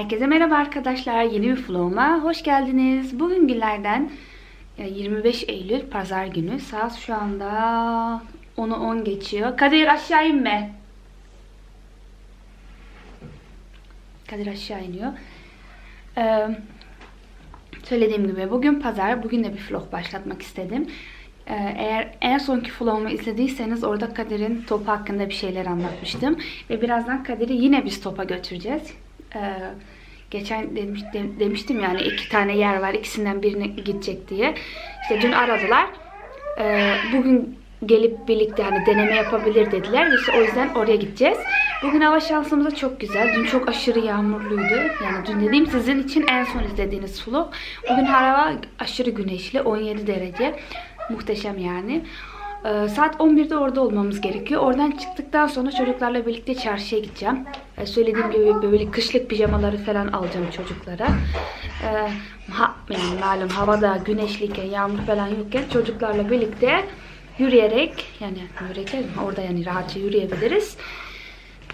Herkese merhaba arkadaşlar. Yeni bir vloguma hoş geldiniz. Bugün günlerden e, 25 Eylül Pazar günü. Saat şu anda 10'u 10 geçiyor. Kadir aşağı inme. Kadir aşağı iniyor. Ee, söylediğim gibi bugün pazar. Bugün de bir vlog başlatmak istedim. Ee, Eğer en sonki vlogumu izlediyseniz orada Kadir'in top hakkında bir şeyler anlatmıştım. Ve birazdan Kadir'i yine biz topa götüreceğiz. Ee, geçen demiş, de- demiştim yani iki tane yer var ikisinden birine gidecek diye. İşte dün aradılar. Ee, bugün gelip birlikte hani deneme yapabilir dediler. İşte o yüzden oraya gideceğiz. Bugün hava şansımız da çok güzel. Dün çok aşırı yağmurluydu. Yani dün dediğim sizin için en son izlediğiniz vlog. Bugün hava aşırı güneşli. 17 derece. Muhteşem yani. Ee, saat 11'de orada olmamız gerekiyor. Oradan çıktıktan sonra çocuklarla birlikte çarşıya gideceğim. Ee, söylediğim gibi böyle kışlık pijamaları falan alacağım çocuklara. Ee, ha, yani malum havada güneşliyken, yağmur falan yokken çocuklarla birlikte yürüyerek yani yürürken orada yani rahatça yürüyebiliriz.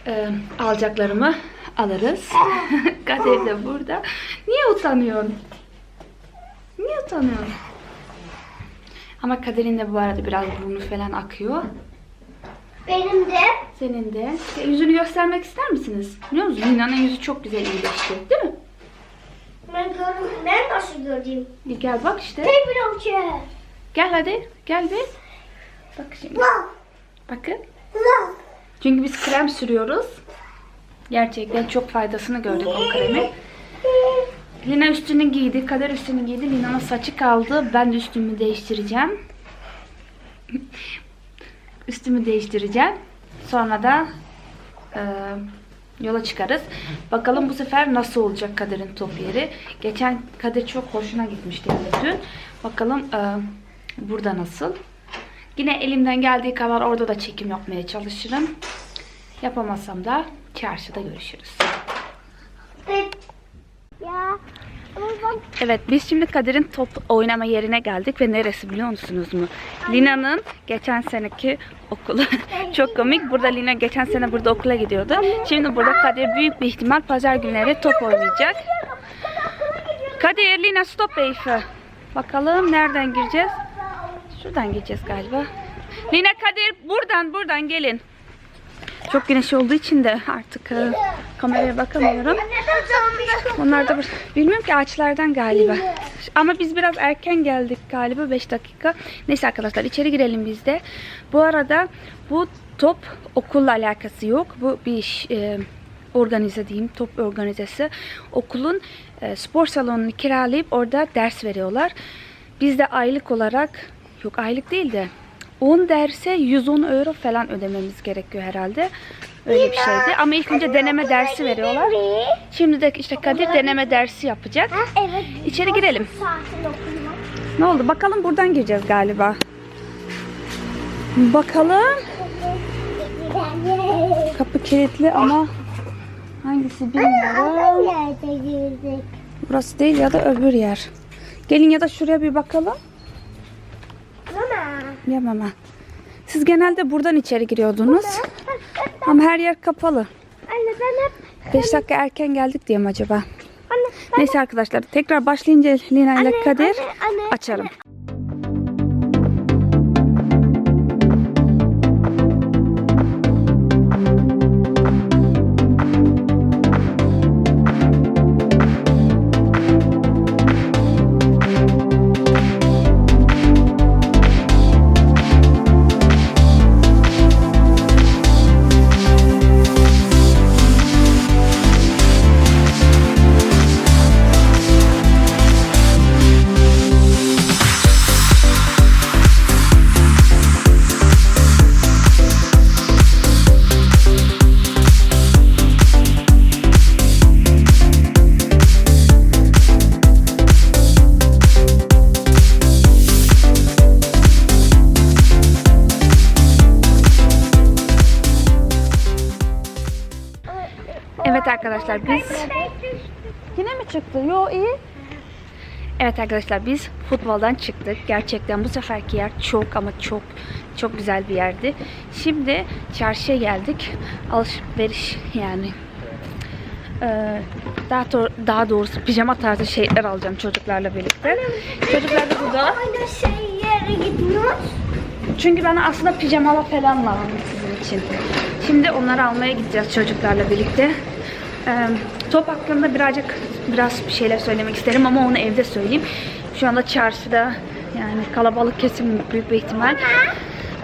Ee, alacaklarımı alırız. Kadir de burada. Niye utanıyorsun? Niye utanıyorsun? Ama Kadir'in de bu arada biraz burnu falan akıyor. Benim de Senin de. Ya, yüzünü göstermek ister misiniz? Biliyor musunuz? Lina'nın yüzü çok güzel iyileşti. Değil mi? ben görüm ben nasıl göreyim? Bir gel bak işte. Bir ölçü. Gel hadi. Gel bir. Bak şimdi. Bakın. Çünkü biz krem sürüyoruz. Gerçekten çok faydasını gördük o kremin. Lina üstünü giydi. Kader üstünü giydi. Lina'nın saçı kaldı. Ben de üstümü değiştireceğim. üstümü değiştireceğim. Sonra da e, yola çıkarız. Bakalım bu sefer nasıl olacak Kader'in top yeri. Geçen Kader çok hoşuna gitmişti yani dün. Bakalım e, burada nasıl. Yine elimden geldiği kadar orada da çekim yapmaya çalışırım. Yapamazsam da çarşıda görüşürüz. Ya. Evet biz şimdi Kadir'in top oynama yerine geldik ve neresi biliyor musunuz mu? Lina'nın geçen seneki okulu. Çok komik. Burada Lina geçen sene burada okula gidiyordu. Şimdi burada Kadir büyük bir ihtimal pazar günleri top oynayacak. Kadir, Lina stop Beyfe. Bakalım nereden gireceğiz? Şuradan gireceğiz galiba. Lina Kadir buradan buradan gelin. Çok güneş olduğu için de artık e, kameraya bakamıyorum. Onlar da bilmiyorum ki ağaçlardan galiba. Ama biz biraz erken geldik galiba 5 dakika. Neyse arkadaşlar içeri girelim biz de. Bu arada bu top okulla alakası yok. Bu bir iş e, organize diyeyim top organizesi. Okulun e, spor salonunu kiralayıp orada ders veriyorlar. Biz de aylık olarak yok aylık değil de 10 derse 110 euro falan ödememiz gerekiyor herhalde. Öyle bir şeydi. Ama ilk önce deneme dersi veriyorlar. Şimdi de işte Kadir deneme dersi yapacak. İçeri girelim. Ne oldu? Bakalım buradan gireceğiz galiba. Bakalım. Kapı kilitli ama hangisi bilmiyorum. Burası değil ya da öbür yer. Gelin ya da şuraya bir bakalım. Ya mama. Siz genelde buradan içeri giriyordunuz. Ama her yer kapalı. Anne ben hep 5 dakika erken geldik diye mi acaba? anne Neyse arkadaşlar tekrar başlayınca Lina ile Anne, Kadir anne, anne, açarım. Evet iyi. Evet arkadaşlar biz futboldan çıktık. Gerçekten bu seferki yer çok ama çok çok güzel bir yerdi. Şimdi çarşıya geldik. Alışveriş yani e, daha to- daha doğrusu pijama tarzı şeyler alacağım çocuklarla birlikte. Çocuklar da burada. Aynı şey yere gitmiyor. Çünkü bana aslında pijamalar falan lazım sizin için. Şimdi onları almaya gideceğiz çocuklarla birlikte. Ee, top hakkında birazcık biraz bir şeyler söylemek isterim ama onu evde söyleyeyim. Şu anda çarşıda yani kalabalık kesim büyük bir ihtimal.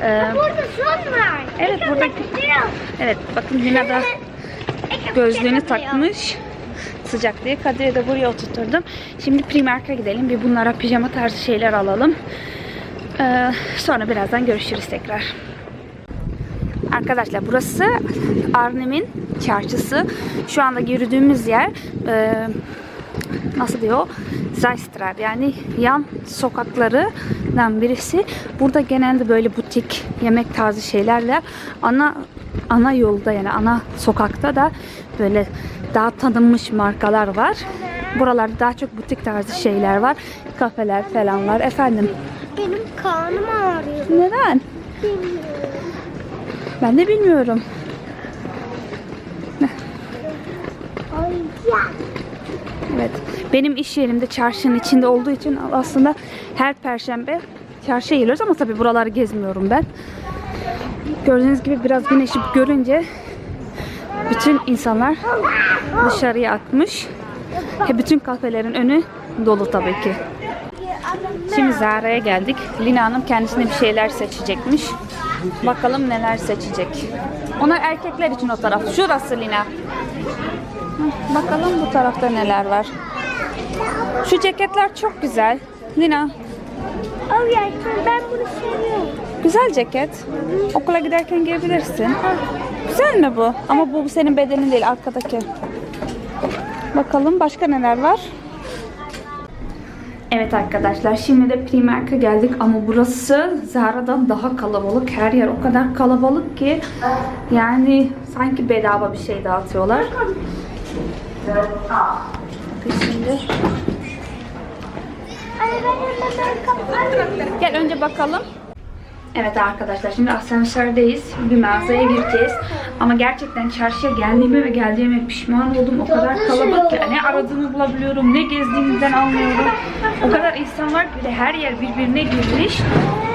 Ee, Burada son var. Evet, burada- evet bakın Lina da gözlüğünü takmış. Sıcak diye. Kadir'i de buraya oturturdum. Şimdi Primark'a gidelim. Bir bunlara pijama tarzı şeyler alalım. Ee, sonra birazdan görüşürüz tekrar. Arkadaşlar burası Arnhem'in çarşısı. Şu anda yürüdüğümüz yer e, nasıl diyor? Zijstraat yani yan sokaklarından birisi. Burada genelde böyle butik yemek tarzı şeylerle ana ana yolda yani ana sokakta da böyle daha tanınmış markalar var. Buralarda daha çok butik tarzı şeyler var. Kafeler falan var. Efendim Benim karnım ağrıyor. neden? Bilmiyorum. Ben de bilmiyorum. Evet. Benim iş yerimde çarşının içinde olduğu için aslında her perşembe çarşıya geliyoruz ama tabii buraları gezmiyorum ben. Gördüğünüz gibi biraz güneşi görünce bütün insanlar dışarıya akmış. He, bütün kafelerin önü dolu tabii ki. Şimdi Zara'ya geldik. Lina Hanım kendisine bir şeyler seçecekmiş. Bakalım neler seçecek. Onlar erkekler için o taraf. Şurası Lina. Hı, Bakalım bu tarafta neler var. Şu ceketler çok güzel. Lina, Oh ya ben bunu seviyorum. güzel ceket. Okula giderken giyebilirsin. Güzel mi bu? Ama bu senin bedenin değil, arkadaki. Bakalım başka neler var? Evet arkadaşlar şimdi de Primark'a geldik ama burası Zara'dan daha kalabalık. Her yer o kadar kalabalık ki yani sanki bedava bir şey dağıtıyorlar. Şimdi. Gel önce bakalım. Evet arkadaşlar şimdi asansördeyiz. Bir mağazaya gireceğiz. Ama gerçekten çarşıya geldiğime ve geldiğime pişman oldum. O kadar kalabalık ki ne aradığımı bulabiliyorum, ne gezdiğimden anlıyorum. O kadar insan var ki her yer birbirine girmiş.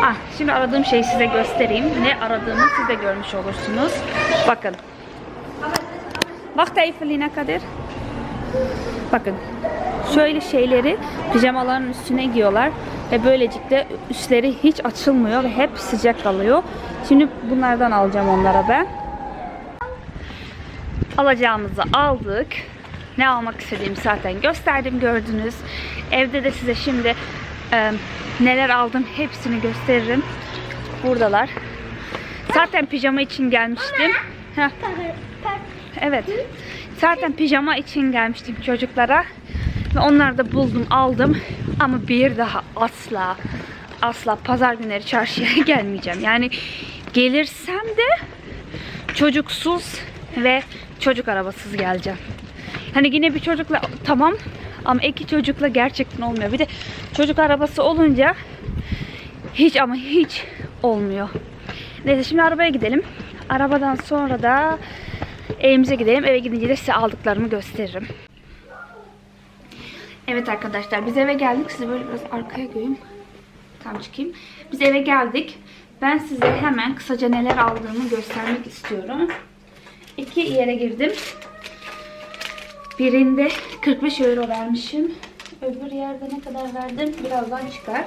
Ah, şimdi aradığım şeyi size göstereyim. Ne aradığımı siz de görmüş olursunuz. Bakın. Bak Tayfelina Kadir. Bakın şöyle şeyleri pijamaların üstüne giyiyorlar ve böylelikle üstleri hiç açılmıyor ve hep sıcak kalıyor. Şimdi bunlardan alacağım onlara ben. Alacağımızı aldık. Ne almak istediğimi zaten gösterdim gördünüz. Evde de size şimdi e, neler aldım hepsini gösteririm. Buradalar. Zaten pijama için gelmiştim. Heh. Evet. Zaten pijama için gelmiştim çocuklara. Ve onları da buldum, aldım. Ama bir daha asla asla pazar günleri çarşıya gelmeyeceğim. Yani gelirsem de çocuksuz ve çocuk arabasız geleceğim. Hani yine bir çocukla tamam ama iki çocukla gerçekten olmuyor. Bir de çocuk arabası olunca hiç ama hiç olmuyor. Neyse şimdi arabaya gidelim. Arabadan sonra da evimize gidelim. Eve gidince de size aldıklarımı gösteririm. Evet arkadaşlar biz eve geldik. Size böyle biraz arkaya koyayım. Tam çıkayım. Biz eve geldik. Ben size hemen kısaca neler aldığımı göstermek istiyorum. İki yere girdim. Birinde 45 euro vermişim. Öbür yerde ne kadar verdim birazdan çıkar.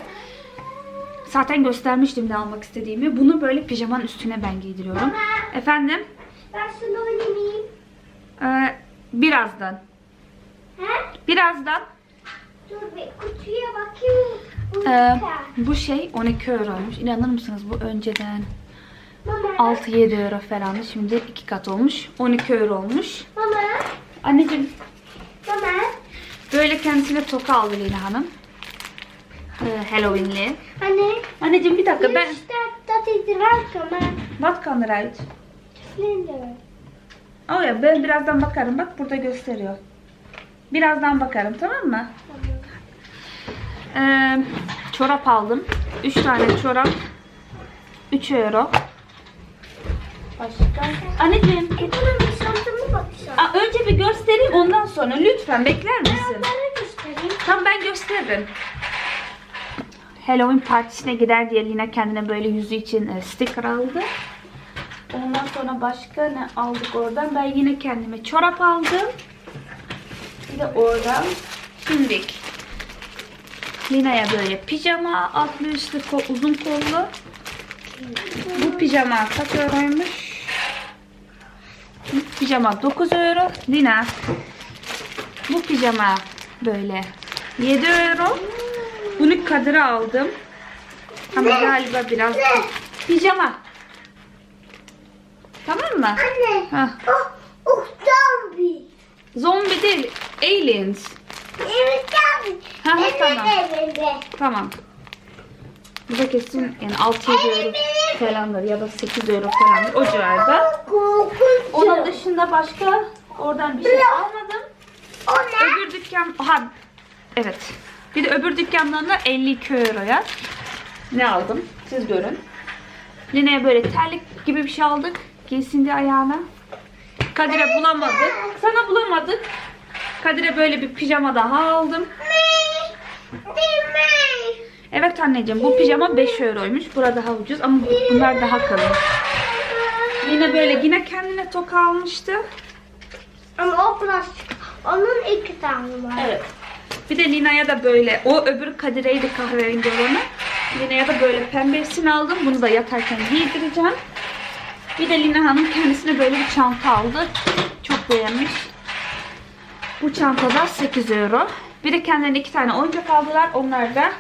Zaten göstermiştim ne almak istediğimi. Bunu böyle pijamanın üstüne ben giydiriyorum. Efendim? Ben şunu oynayayım. Ee, birazdan. He? Birazdan. Dur bir kutuya bakayım. Bu Ee, bu şey 12 euroymuş. İnanır mısınız bu önceden Mama. 6-7 euro falandı. Şimdi 2 kat olmuş. 12 euro olmuş. Mama. Anneciğim Mama. böyle kendisine toka aldı Lina Hanım. Ee, Halloween'li. Anne. Anneciğim bir dakika ben... What kan eruit? Oh ya ben birazdan bakarım. Bak burada gösteriyor. Birazdan bakarım tamam mı? Ee, çorap aldım. 3 tane çorap. 3 euro. Başka? Anneciğim. Ekonomi şantımı bakacağım. Aa, önce bir göstereyim ondan sonra lütfen bekler misin? Onları göstereyim. Tamam ben gösteririm. Halloween partisine gider diye Lina kendine böyle yüzü için e, sticker aldı. Ondan sonra başka ne aldık oradan? Ben yine kendime çorap aldım. Bir de oradan şimdilik Lina'ya böyle pijama altlı üstlü uzun kollu. Bu pijama kaç euroymuş? Bu pijama 9 euro. Lina bu pijama böyle 7 euro. Bunu Kadir'e aldım. Ama galiba biraz pijama. Tamam mı? Anne. Hah. Oh, oh zombi. Zombi değil, aliens. Evet zombi. Ha, ha, tamam. Tamam. Bu da kesin yani 6-7 euro falandır ya da 8 euro falandır o civarda. Onun dışında başka oradan bir şey almadım. O ne? Öbür dükkan, ha evet. Bir de öbür dükkandan da 52 euroya ne aldım? Siz görün. Lina'ya böyle terlik gibi bir şey aldık. Giysin diye ayağına. Kadir'e bulamadık. Sana bulamadık. Kadir'e böyle bir pijama daha aldım. Evet anneciğim bu pijama 5 euroymuş. Burada daha ucuz ama bu- bunlar daha kalın. Yine böyle yine kendine toka almıştı. Ama o plastik. Onun iki tane var. Evet. Bir de Lina'ya da böyle, o öbür Kadire'ydi kahverengi olanı. Lina'ya da böyle pembesini aldım. Bunu da yatarken giydireceğim. Bir de Lina Hanım kendisine böyle bir çanta aldı. Çok beğenmiş. Bu çantada 8 euro. Bir de kendilerine iki tane oyuncak aldılar. Onlar da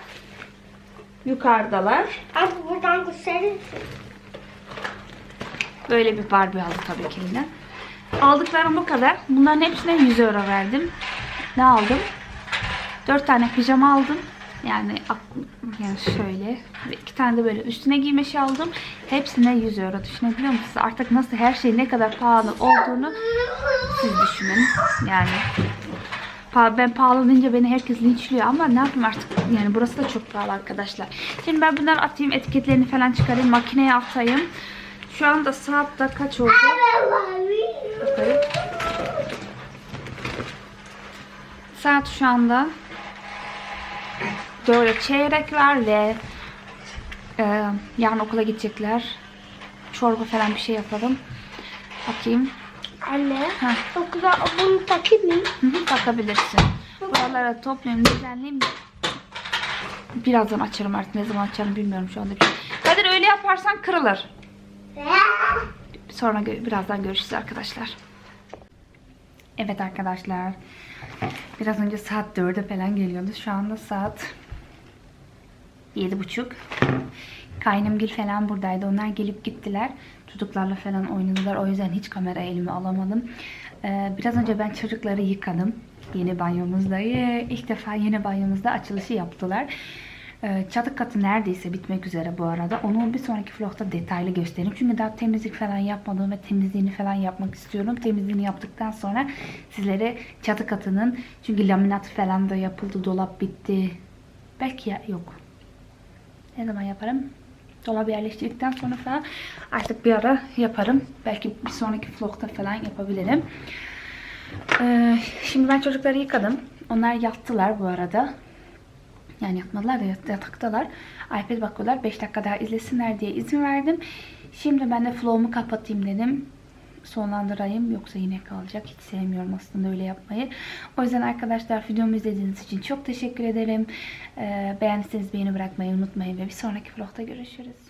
yukarıdalar. Abi buradan gösterir Böyle bir Barbie aldı tabii ki Lina. Aldıklarım bu kadar. Bunların hepsine 100 euro verdim. Ne aldım? 4 tane pijama aldım. Yani yani şöyle. İki tane de böyle üstüne giyme şey aldım. Hepsine 100 euro. Düşünebiliyor musunuz? Artık nasıl her şey ne kadar pahalı olduğunu siz düşünün. Yani ben pahalı deyince beni herkes linçliyor ama ne yapayım artık yani burası da çok pahalı arkadaşlar. Şimdi ben bunları atayım etiketlerini falan çıkarayım makineye atayım. Şu anda saat da kaç oldu? Bakayım. Saat şu anda böyle çeyrek var ve e, yarın okula gidecekler. Çorba falan bir şey yapalım. Bakayım. Anne. Ha. Çok güzel. Bunu takayım mı? Hı hı, bakabilirsin. Buralara toplayayım, düzenleyeyim. Birazdan açarım artık. Ne zaman açarım bilmiyorum şu anda. Kadir öyle yaparsan kırılır. Sonra gö- birazdan görüşürüz arkadaşlar. Evet arkadaşlar. Biraz önce saat 4'e falan geliyordu. Şu anda saat 7.30. Kaynımgil falan buradaydı. Onlar gelip gittiler. Çocuklarla falan oynadılar. O yüzden hiç kamera elime alamadım. Ee, biraz önce ben çocukları yıkadım. Yeni banyomuzda. İlk defa yeni banyomuzda açılışı yaptılar. Ee, Çatı katı neredeyse bitmek üzere bu arada. Onu bir sonraki vlogda detaylı göstereyim. Çünkü daha temizlik falan yapmadım ve temizliğini falan yapmak istiyorum. Temizliğini yaptıktan sonra sizlere çatı katının çünkü laminat falan da yapıldı. Dolap bitti. Belki ya, yok. Ne zaman yaparım? Dolabı yerleştirdikten sonra falan artık bir ara yaparım. Belki bir sonraki vlogda falan yapabilirim. Ee, şimdi ben çocukları yıkadım. Onlar yattılar bu arada. Yani yatmadılar da yat- yataktalar. iPad bakıyorlar. 5 dakika daha izlesinler diye izin verdim. Şimdi ben de vlogumu kapatayım dedim. Sonlandırayım. Yoksa yine kalacak. Hiç sevmiyorum aslında öyle yapmayı. O yüzden arkadaşlar videomu izlediğiniz için çok teşekkür ederim. Ee, beğendiyseniz beğeni bırakmayı unutmayın ve bir sonraki vlogda görüşürüz.